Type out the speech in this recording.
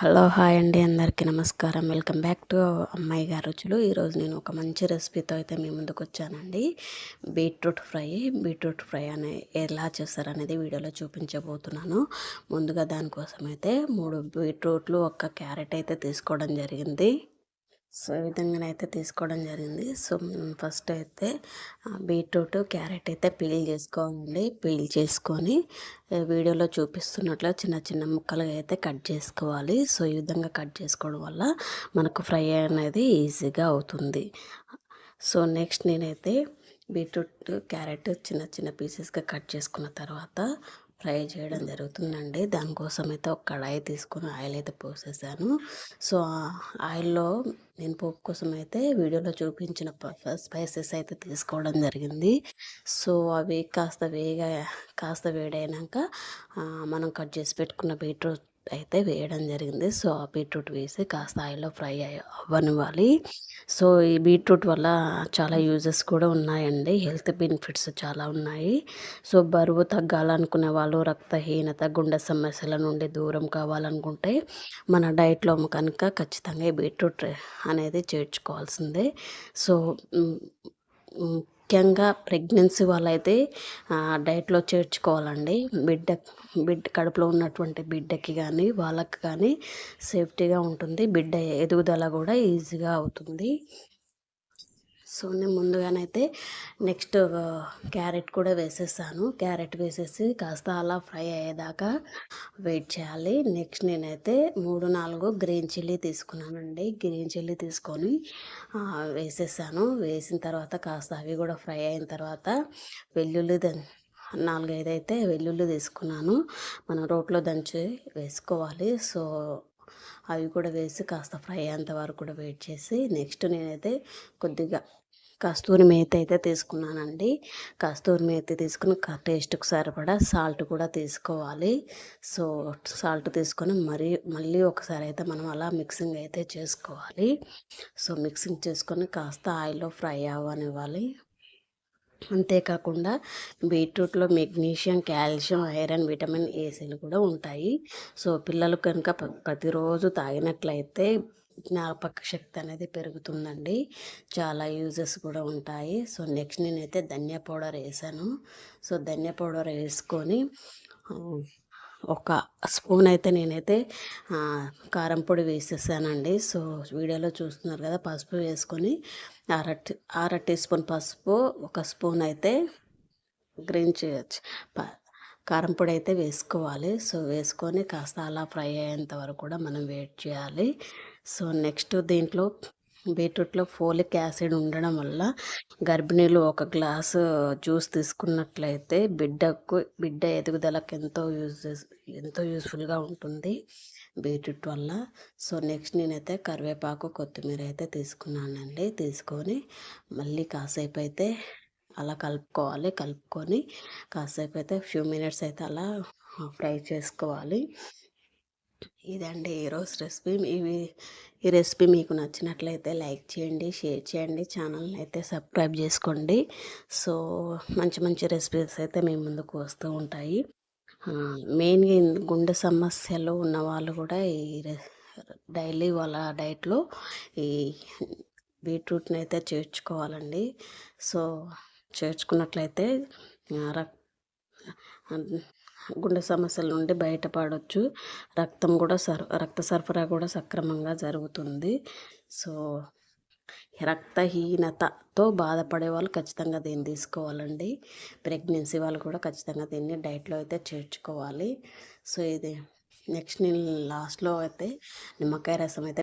Hello hi అండి అందరికీ నమస్కారం. వెల్కమ్ బ్యాక్ టు అమ్మాయి గారు రుచులు. ఈరోజు నేను ఒక మంచి రెసిపీతో అయితే మీ ముందుకు వచ్చానండి. బీట్రూట్ ఫ్రై బీట్రూట్ ఫ్రై అనే ఎలా చేస్తారనేది వీడియోలో చూపించబోతున్నాను. ముందుగా దానికోసం అయితే మూడు బీట్రూట్లు ఒక క్యారెట్ అయితే తీసుకోవడం జరిగింది. సో ఈ విధంగానైతే తీసుకోవడం జరిగింది. సో ఫస్ట్ అయితే బీట్రూట్ క్యారెట్ అయితే పీల్ చేసుకోవాలండి. పీల్ చేసుకొని వీడియోలో చూపిస్తున్నట్లు చిన్న చిన్న ముక్కలుగా అయితే కట్ చేసుకోవాలి. సో ఈ విధంగా కట్ చేసుకోవడం వల్ల మనకు ఫ్రై అనేది ఈజీగా అవుతుంది. సో నెక్స్ట్ నేనైతే బీట్రూట్ క్యారెట్ చిన్న చిన్న పీసెస్గా కట్ చేసుకున్న తర్వాత ఫ్రై చేయడం జరుగుతుందండి. దానికోసం అయితే ఒక కడాయి తీసుకొని ఆయిల్ అయితే పోసేసాను. సో ఆయిల్లో నేను పోపు కోసం అయితే వీడియోలో చూపించిన స్పైసెస్ అయితే తీసుకోవడం జరిగింది. సో అవి కాస్త వేగా కాస్త వేడైనాక మనం కట్ చేసి పెట్టుకున్న బీట్రూట్ అయితే వేయడం జరిగింది. సో ఆ బీట్రూట్ వేసి కాస్త ఆయిల్లో ఫ్రై అవ్వనివ్వాలి. సో ఈ బీట్రూట్ వల్ల చాలా యూజెస్ కూడా ఉన్నాయండి. హెల్త్ బెనిఫిట్స్ చాలా ఉన్నాయి. సో బరువు తగ్గాలనుకునే వాళ్ళు రక్తహీనత గుండె సమస్యల నుండి దూరం కావాలనుకుంటే మన డైట్లో కనుక ఖచ్చితంగా ఈ బీట్రూట్ అనేది చేర్చుకోవాల్సిందే. సో ముఖ్యంగా ప్రెగ్నెన్సీ వాళ్ళైతే డైట్లో చేర్చుకోవాలండి. బిడ్డ బిడ్డ కడుపులో ఉన్నటువంటి బిడ్డకి కానీ వాళ్ళకి కానీ సేఫ్టీగా ఉంటుంది. బిడ్డ ఎదుగుదల కూడా ఈజీగా అవుతుంది. సో నేను ముందుగానైతే నెక్స్ట్ క్యారెట్ కూడా వేసేసాను. క్యారెట్ వేసేసి కాస్త అలా ఫ్రై అయ్యేదాకా వెయిట్ చేయాలి. నెక్స్ట్ నేనైతే మూడు నాలుగు గ్రీన్ చిల్లీ తీసుకున్నానండి. గ్రీన్ చిల్లీ తీసుకొని వేసేసాను. వేసిన తర్వాత కాస్త అవి కూడా ఫ్రై అయిన తర్వాత వెల్లుల్లి నాలుగైదు అయితే వెల్లుల్లి తీసుకున్నాను. మనం రోట్లో దంచి వేసుకోవాలి. సో అవి కూడా వేసి కాస్త ఫ్రై అయ్యేంత వరకు కూడా వెయిట్ చేసి నెక్స్ట్ నేనైతే కొద్దిగా కస్తూరి మేతి అయితే తీసుకున్నానండి. కస్తూరి మేతి తీసుకుని టేస్ట్కి సరిపడా సాల్ట్ కూడా తీసుకోవాలి. సో సాల్ట్ తీసుకొని మరీ మళ్ళీ ఒకసారి అయితే మనం అలా మిక్సింగ్ అయితే చేసుకోవాలి. సో మిక్సింగ్ చేసుకొని కాస్త ఆయిల్లో ఫ్రై అవ్వనివ్వాలి. అంతేకాకుండా బీట్రూట్లో మెగ్నీషియం కాల్షియం ఐరన్ విటమిన్ ఏసీలు కూడా ఉంటాయి. సో పిల్లలు కనుక ప్రతిరోజు తాగినట్లయితే జ్ఞాపక శక్తి అనేది పెరుగుతుందండి. చాలా యూజెస్ కూడా ఉంటాయి. సో నెక్స్ట్ నేనైతే ధనియా పౌడర్ వేసాను. సో ధనియా పౌడర్ వేసుకొని ఒక స్పూన్ అయితే నేనైతే కారం పొడి వేసేసానండి. సో వీడియోలో చూస్తున్నారు కదా పసుపు వేసుకొని అర అర టీ స్పూన్ పసుపు ఒక స్పూన్ అయితే గ్రీన్ చేయొచ్చు కారం పొడి అయితే వేసుకోవాలి. సో వేసుకొని కాస్త అలా ఫ్రై అయ్యేంత వరకు కూడా మనం వెయిట్ చేయాలి. సో నెక్స్ట్ దీంట్లో బీట్రూట్లో ఫోలిక్ యాసిడ్ ఉండడం వల్ల గర్భిణీలు ఒక గ్లాసు జ్యూస్ తీసుకున్నట్లయితే బిడ్డకు బిడ్డ ఎదుగుదలకు ఎంతో యూజ్ ఎంతో యూస్ఫుల్గా ఉంటుంది బీట్రూట్ వల్ల. సో నెక్స్ట్ నేనైతే కరివేపాకు కొత్తిమీర అయితే తీసుకున్నానండి. తీసుకొని మళ్ళీ కాసేపు అయితే అలా కలుపుకోవాలి. కలుపుకొని కాసేపు అయితే ఫ్యూ మినిట్స్ అయితే అలా ఫ్రై చేసుకోవాలి. ఇదండి ఈరోజు రెసిపీ. ఇవి ఈ రెసిపీ మీకు నచ్చినట్లయితే లైక్ చేయండి షేర్ చేయండి ఛానల్ని అయితే సబ్స్క్రైబ్ చేసుకోండి. సో మంచి మంచి రెసిపీస్ అయితే మీ ముందుకు వస్తూ ఉంటాయి. మెయిన్గా గుండె సమస్యలు ఉన్న వాళ్ళు కూడా ఈ డైలీ వాళ్ళ డైట్లో ఈ బీట్రూట్ని అయితే చేర్చుకోవాలండి. సో చేర్చుకున్నట్లయితే గుండె సమస్యల నుండి బయటపడవచ్చు రక్తం కూడా సర్ రక్త సరఫరా కూడా సక్రమంగా జరుగుతుంది. సో రక్తహీనతతో బాధపడే వాళ్ళు ఖచ్చితంగా దీన్ని తీసుకోవాలండి. ప్రెగ్నెన్సీ వాళ్ళు కూడా ఖచ్చితంగా దీన్ని డైట్లో అయితే చేర్చుకోవాలి. సో ఇది నెక్స్ట్ నేను లాస్ట్లో అయితే నిమ్మకాయ రసం అయితే